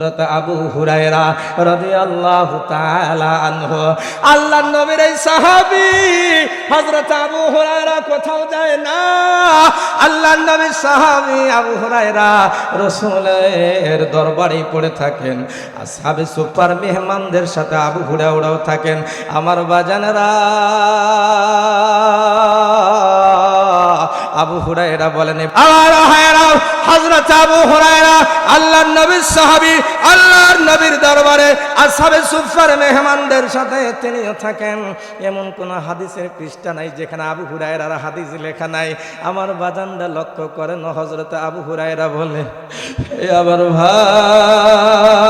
আবু হুরায়রা রাদিয়াল্লাহু তাআলা আনহু, আল্লাহর নবীর এই সাহাবী হযরত আবু হুরায়রা কোথাও যায় না। আল্লাহর নবীর সাহাবী আবু হুরায়রা রাসূলের দরবারে পড়ে থাকেন। আসহাবে সুপার মেহমানদের সাথে আবু হুরায়রাও থাকেন। আমার বাজানেরা আবু হুরায়রা বলেন আমার হায়রা হযরত আবু হুরায়রা, আল্লাহর নবীর সাহাবী, আল্লাহর নবীর দরবারে আসহাবে সুফার মেহমানদের সাথে তিনিও থাকেন। এমন কোন হাদিসের পৃষ্ঠা নাই যেখানে আবু হুরায়রার হাদিস লেখা নাই। আমার বাজানরা লক্ষ্য করেন, হযরত আবু হুরায়রা বলে এ আবার ভাই,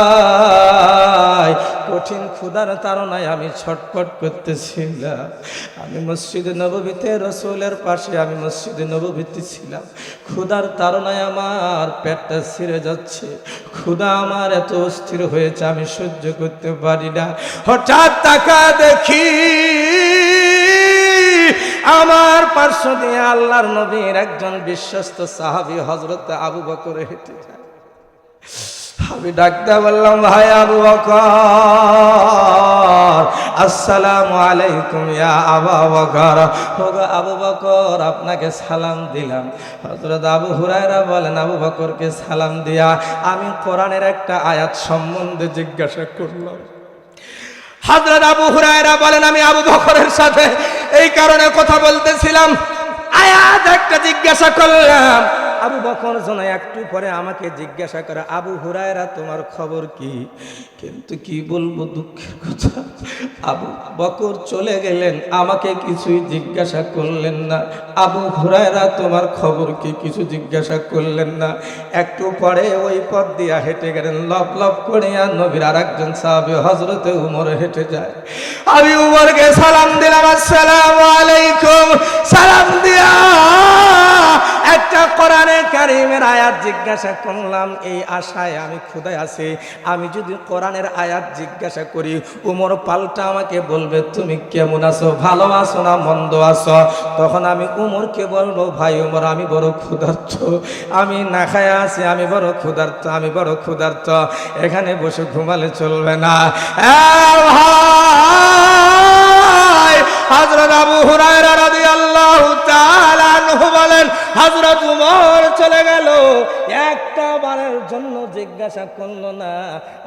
কঠিন ক্ষুধার তাড়নায় আমি ছটফট করতেছিলাম। আমি মসজিদে নববীতে রসুলের পাশে, আমি মসজিদে নববীতে ছিলাম। ক্ষুধার তারনায় আমার পেটটা ছিঁড়ে যাচ্ছে। ক্ষুধা আমার এত অস্থির হয়েছে, আমি সহ্য করতে পারি না। হঠাৎ তাকা দেখি, আমার পার্শ্ব দিয়ে আল্লাহর নবীর একজন বিশ্বস্ত সাহাবি হজরত আবু বকর হেঁটে যায়। আমি ডাকতে বললাম, ভাই আবু বকর, আসসালামু আলাইকুম ইয়া আবু বকর। ওগো আবু বকর, আপনাকে সালাম দিলাম। হযরত আবু হুরায়রা বলেন, আবু বকরকে সালাম দিয়া আমি কোরআনের একটা আয়াত সম্বন্ধে জিজ্ঞাসা করলাম। হযরত আবু হুরায়রা বলেন, আমি আবু বকরের সাথে এই কারণে কথা বলতেছিলাম। আয়াত একটা জিজ্ঞাসা করলাম। আবু বকর যেন একটু পরে আমাকে জিজ্ঞাসা করে, আবু হুরায়রা, তোমার খবর কি? কিন্তু কি বলব, দুঃখের কথা, আবু বকর চলে গেলেন, আমাকে কিছুই জিজ্ঞাসা করলেন না। আবু হুরায়রা, তোমার খবর কি কিছু জিজ্ঞাসা করলেন না। একটু পরে ওই পথ দিয়া হেঁটে গেলেন, লপ লপ করিয়া নবীর আর একজন সাহাবি হজরতে উমর হেঁটে যায়। আমি উমরকে সালাম দিলাম, আসসালামু আলাইকুম। সালাম দিয়া একটা কোরআনে কারিমের আয়াত জিজ্ঞাসা করলাম, এই আশায় আমি ক্ষুদায় আছি। আমি যদি কোরআনের আয়াত জিজ্ঞাসা করি, উমর পাল্টা আমাকে বলবে, তুমি কেমন আছো? ভালো আছো না মন্দ আছো? তখন আমি উমরকে বলব, ভাই উমর, আমি বড় ক্ষুধার্ত। আমি না খায় আছি, আমি বড় ক্ষুধার্ত, আমি বড় ক্ষুধার্ত। এখানে বসে ঘুমালে চলবে না। ভাই, হযরত আবু হুরায়রা রাদিয়াল্লাহু উমর চলে গেল। একটা বারের জন্য জিজ্ঞাসা করল, না,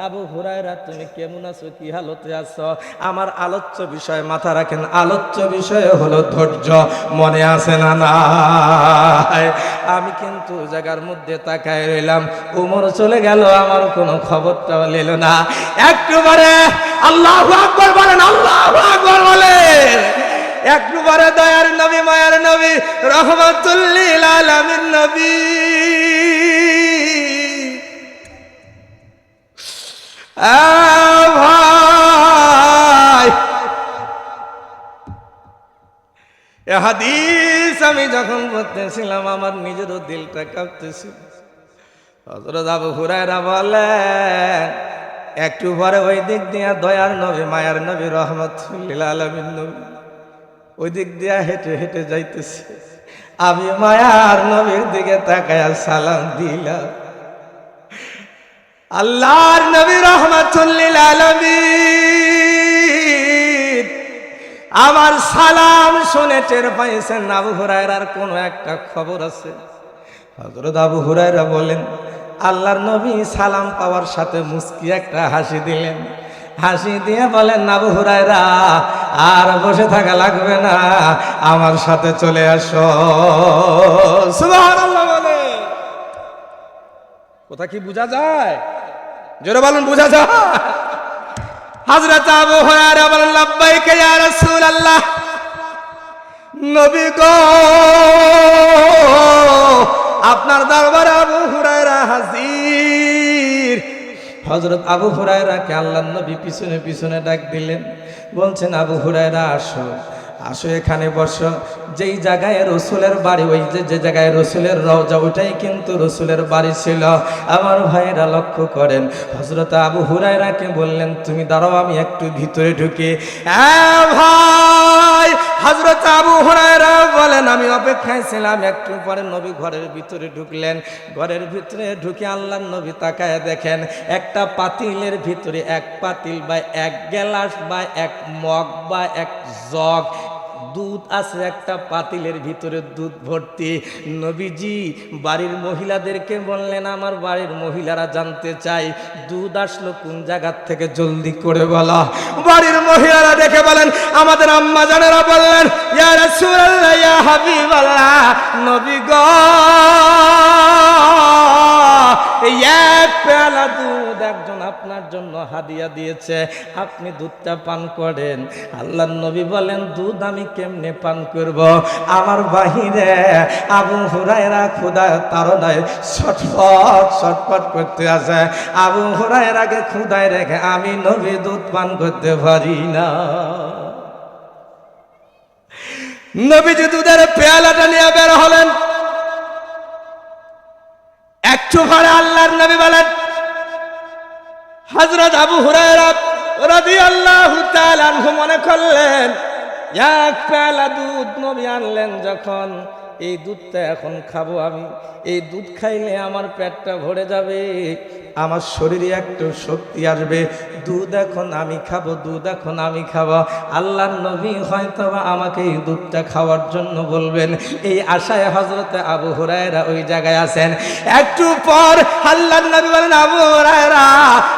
আবু হুরায়রা, তুমি কেমন আছো? কি হালতে আছো? আমার আলোচ্য বিষয় মাথা রাখেন। আলোচ্য বিষয় হলো ধৈর্য। মনে আছে না নাই? আমি কিন্তু জায়গার মধ্যে তাকায় রইলাম। উমর চলে গেল, আমার কোনো খবরটাও নিল না। একটুবারে আল্লাহ আকবর বলেন, আল্লাহ আকবর বলেন। একটুবারে দয়ার নবী, মায়ার নবী, রহমতুল্লিল আলামিন নবী। ভাই। হাদিস আমি যখন পড়তেছিলাম, আমার নিজেরও দিলটা কাঁপতেছিল। হজরত আবু হুরায়রা বলেন, একটু পরে ওই দিক দিয়া দয়ার নবী, মায়ার নবী, রহমতুল্লিল আলমিন নবী। ওই দিক দিয়া হেঁটে হেঁটে যাইতেছে। আমি মায়ার নবীর দিকে তাকায়া সালাম দিলাম। আল্লাহর নবী রহমতুল্লিল আলমিন। আমার সালাম শুনে টের পাইছেন আবু হুরায়রার কোনো একটা খবর আছে। হজরত আবু হুরায়রা বলেন, আল্লাহর নবী সালাম পাওয়ার সাথে মুস্কি একটা হাসি দিলেন। হাসি দিয়ে বলেন, আবু হুরায়রা আর বসে থাকা লাগবে না। আমার সাথে চলে আসো। কথা কি বোঝা যায়? জোরে বলুন, বোঝা যায়? বলেন নবী গো, আপনার দরবারে আবু হুরায়রা হাজির। হযরত আবু হুরায়রাকে আল্লাহ নবী পিছনে পিছনে ডাক দিলেন। বলছেন, আবু হুরায়রা, আসো। আসো এখানে বসো। যেই জায়গায় রসুলের বাড়ি, ওই যে যে জায়গায় রসুলের রওজা, ওইটাই কিন্তু রসুলের বাড়ি ছিল। আমার ভাইয়েরা লক্ষ্য করেন। হজরত আবু হুরায়রাকে বললেন, তুমি দাঁড়াও, আমি একটু ভিতরে ঢুকি। এ ভাই হজরত আবু হরায়রা বলেন, আমি অপেক্ষায় ছিলাম, একটু পরে নবী ঘরের ভিতরে ঢুকলেন। ঘরের ভিতরে ঢুকে আল্লাহ নবী তাকায় দেখেন, একটা পাতিলের ভিতরে এক পাতিল বা এক গ্লাস বা এক মগ বা এক জগ দুধ আছে একটা পাতিলের ভিতরে দুধ ভর্তি। নবীজি, বাড়ির মহিলাদেরকে বললেন, আমার বাড়ির মহিলারা জানতে চাই, দুধ আসলো কোন জায়গার থেকে? জলদি করে বলা। বাড়ির মহিলারা দেখে বলেন, আমাদের আম্মা জানেরা বললেন, ইয়া ইয়া হাবিবাল্লাহ, নবী গো। এই এক পেয়ালা দুধ একজন আপনার জন্য হাদিয়া দিয়েছে। আপনি দুধটা পান করেন। আল্লাহ নবী বলেন, দুধ আমি কেমনে পান করব? আমার বাহিরে আবু হুরায়রা খুদা তারনায় ছটফট ছটফট করতে আছে আবু হুরায়রাকে খুদায় রেখে আমি নবী দুধ পান করতে পারি না। নবীজি দুধের পেয়ালাটা নিয়ে বের হলেন। একটু পরে আল্লাহর নবী বলেন, হযরত আবু হুরায়রা তাআলা আনহু মনে করলেন, এক পেলা দুধ নবী আনলেন যখন এই দুধটা এখন খাব আমি। এই দুধ খাইলে আমার পেটটা ভরে যাবে, আমার শরীরে একটু শক্তি আসবে। দুধ এখন আমি খাব, দুধ এখন আমি খাব। আল্লাহ নবী হয়তো আমাকে এই দুধটা খাওয়ার জন্য বলবেন, এই আশায় হজরতে আবু হুরায়রা ওই জায়গায় আছেন। একটু পর আল্লাহ নবী বলেন, আবু হুরায়রা,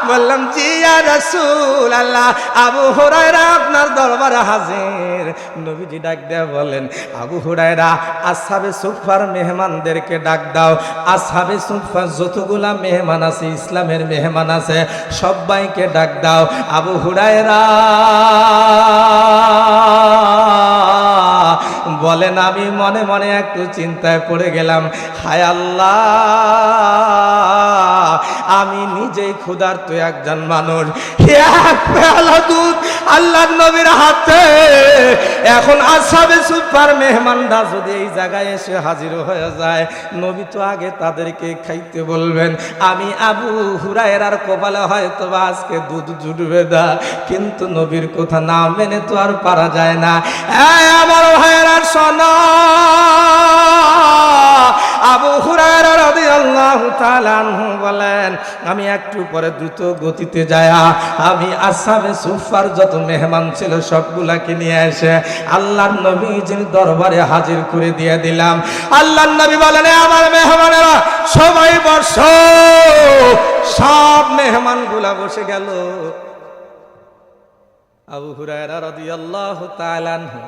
বললাম, জি ইয়া রাসূল আল্লাহ আবু হুরায়রা আপনার দরবারে হাজির। নবীজি ডাক দেয়া বলেন, আবু হুরায়রা আসহাবে সুফার মেহমানদেরকে ডাক দাও। আসহাবে সুফার যতগুলা মেহমান আছে, ইসলামের মেহমান আছে, সবাইকে ডাক দাও। আবু হুরায়রা বলেন, আমি মনে মনে একটু চিন্তায় পড়ে গেলাম। হায় আল্লাহ! আমি নিজেই ক্ষুধার্ত একজন মানুষ। এক পেয়ালা দুধ আল্লাহর নবীর হাতে। এখন আসাবে সুপার মেহমানরা যদি এই জায়গায় এসে হাজির হয়ে যায়, নবী তো আগে তাদেরকে খাইতে বলবেন, আমি আবু হুরায়রার কপালে হয়তো আজকে দুধ জুটবে না। কিন্তু নবীর কথা না মেনে তো আর পারা যায় না। আমার ভাইয়েরা, শোনো। আবু হুরায়রা রাদিয়াল্লাহু তাআলা আনহু বলেন, আমি একটু পরে দ্রুত গতিতে যায়া, আমি আসামে সুফার যত মেহমান ছিল সবগুলাকে নিয়ে এসে আল্লাহর নবীজির দরবারে হাজির করে দিয়ে দিলাম। আল্লাহর নবী বলেন আমার মেহমানেরা, সবাই বর্ষ সব মেহমানগুলা বসে গেল। আবু হুরায়রা রাদিয়াল্লাহু তাআলা আনহু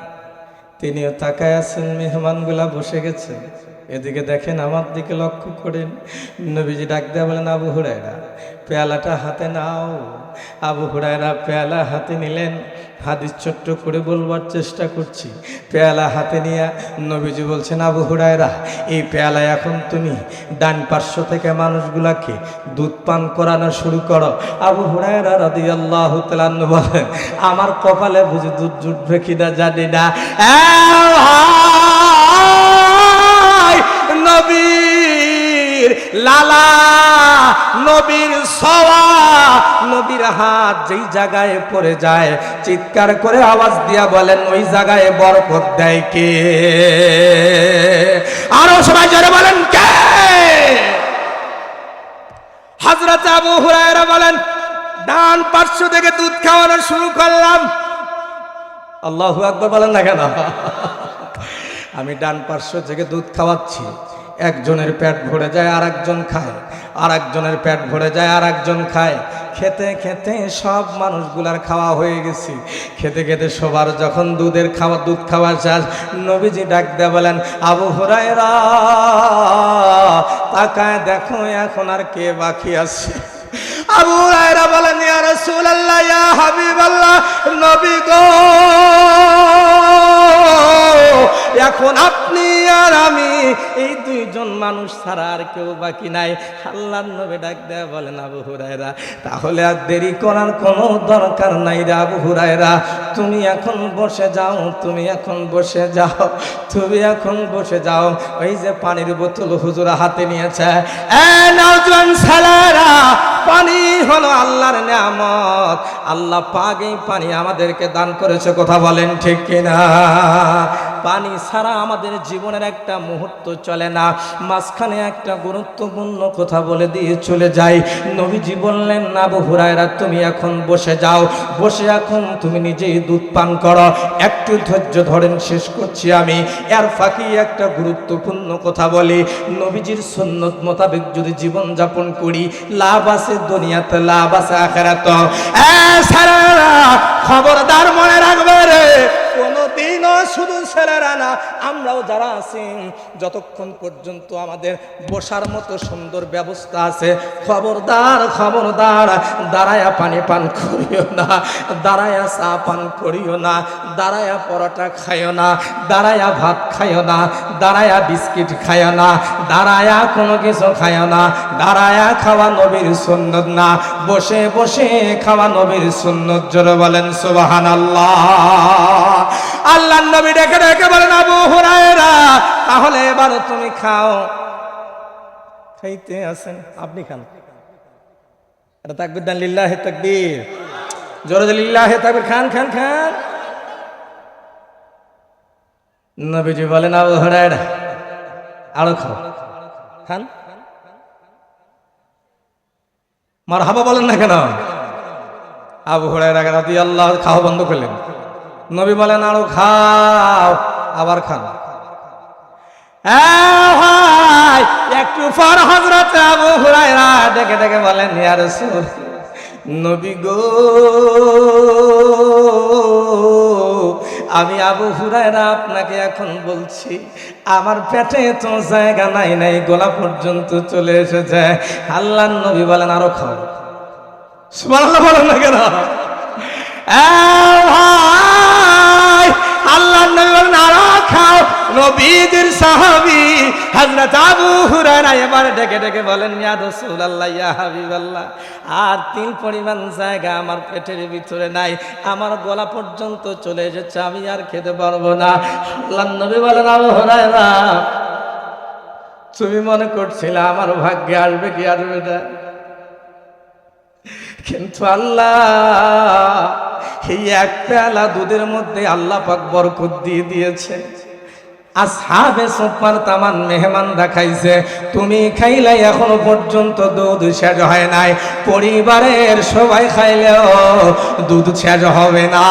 তিনিও তাকায় আছেন, মেহমানগুলা বসে গেছে। এদিকে দেখেন আমার দিকে লক্ষ্য করেন। নবীজি ডাক দেয়া বলেন, আবু হুরায়রা, পেয়ালাটা হাতে নাও। আবু হুরায়রা পেয়ালা হাতে নিলেন। হাদিস ছোট্ট করে বলবার চেষ্টা করছি। পেয়ালা হাতে নিয়ে নবীজি বলছেন, আবু হুরায়রা, এই পেয়ালা এখন তুমি ডান পার্শ্ব থেকে মানুষগুলাকে দুধ পান করানো শুরু করো। আবু হুরায়রা রাদি আল্লাহ বলেন, আমার কপালে বুঝি দুধ জুট জুটবে কিনা জানি না। নবীর লালা, নবীর সওয়া। নবীর হাত যেই জায়গায় পড়ে যায়, চিৎকার করে আওয়াজ দিয়া বলেন, ওই জায়গায় বরকত দেয় কে? আরও সবাই জোরে বলেন, কে? হজরত আবু হুরায়রা বলেন, ডান পার্শ্ব থেকে দুধ খাওয়ানো শুরু করলাম। আল্লাহু আকবার বলেন না কেন? আমি ডান পার্শ্ব থেকে দুধ খাওয়াচ্ছি। একজনের পেট ভরে যায় আর একজন খায়। আর একজনের পেট ভরে যায় আর একজন খায়। খেতে খেতে সব মানুষগুলার খাওয়া হয়ে গেছি। খেতে খেতে সবার যখন দুধের খাওয়া, দুধ খাওয়া শেষ, নবীজি ডাক দেয়া বলেন, আবু হুরায়রা, তাকায় দেখো, এখন আর কে বাকি আছে? আবু হুরায়রা বলেন, ইয়া রাসূলুল্লাহ, ইয়া হাবিবাল্লাহ, নবী গো এখন আপনি আর আমি, এই দুইজন মানুষ ছাড়া আর কেউ বাকি নাই। আল্লাহর নবী ডাক দেয়া বলেন, আবু হুরায়রা, তাহলে আর দেরি করার কোনো দরকার নাই রে আবু হুরায়রা। তুমি এখন বসে যাও, তুমি এখন বসে যাও, তুমি এখন বসে যাও। ওই যে পানির বোতল হুজুরা হাতে নিয়েছে। পানি হলো আল্লাহর নিয়ামত। আল্লাহ পাক এই পানি আমাদেরকে দান করেছে, কথা বলেন ঠিক কিনা? পানি ছাড়া আমাদের জীবনের একটা মুহূর্ত চলে না। মাঝখানে একটা গুরুত্বপূর্ণ কথা বলে দিয়ে চলে যাই। নবীজি বললেন, না হুরায়রা, তুমি এখন বসে যাও। বসে এখন তুমি নিজেই দুধ পান করো। একটু ধৈর্য ধরেন, শেষ করছি আমি। এর ফাঁকি একটা গুরুত্বপূর্ণ কথা বলি। নবীজির সুন্নত মোতাবেক যদি জীবন যাপন করি, লাভ আছে দুনিয়াতে, লাভ আছে আখেরাত খবরদার মনে রাখবে রে। শুধু ছেলেরা না, আমরাও যারা আছি, যতক্ষণ পর্যন্ত আমাদের বসার মতো সুন্দর ব্যবস্থা আছে, খবরদার খবরদার, দাঁড়ায়া পানি পান করিও না, দাঁড়ায়া চা পান করিও না, দাঁড়ায়া পরোটা খাইও না, দাঁড়ায়া ভাত খাইও না, দাঁড়ায়া বিস্কিট খাইও না, দাঁড়ায়া কোনো কিছু খাইও না, দাঁড়ায়া খাওয়া নবীর সুন্নত না বসে বসে খাওয়া নবীর সুন্নত। জোরে বলেন সুবাহান আল্লাহ আল্লাহ নবী ডেকে ডেকে বলেন, আবু হুরায়রা, তাহলে এবার তুমি খাও। খাইতে আছেন, আপনি খান। এটা তাকবির দান, লিল্লাহে তাকবীর। জোরে লিল্লাহে তাকবীর। খান খান খান। নবীজি বলেন, আবু হুরায়রা, আরও খাও। খান। মার হাবা বলেন না কেন? আবু হাতি আল্লাহ খাওয়া বন্ধ করলেন। নবী বলেন, আরও খাও, আবার খান। একটু পর হজরত আবু হুরায়রা ডেকে ডেকে বলেন নবী গো আমি আবু হুরায়রা আপনাকে এখন বলছি, আমার পেটে তো জায়গা নাই নাই, গোলা পর্যন্ত চলে এসেছে। আল্লাহ নবী বলেন, আরও খাও। বলেন না কেন? হযরত আবু হুরায়রা এবার ডেকে ডেকে বলেন, ইয়া রাসূলুল্লাহ, ইয়া হাবিবাল্লাহ, আর তিন পরিমাণ জায়গা আমার পেটের ভিতরে নাই, আমার গলা পর্যন্ত চলে এসেছে, আমি আর খেতে পারব না। আল্লাহ নবী বলেন, আবু হুরায়রা, তুমি মনে করছিলে আমার ভাগ্যে আসবে কি আসবে না? কিন্তু আল্লাহ, এই এক পেয়ালা দুধের মধ্যে আল্লাহ পাক বরকত দিয়ে দিয়েছে। আসহাবে সোপার তামান মেহমান দেখাইছে। তুমি খাইলে এখনও পর্যন্ত দুধ শেষ হয় নাই। পরিবারের সবাই খাইলেও দুধ শেষ হবে না।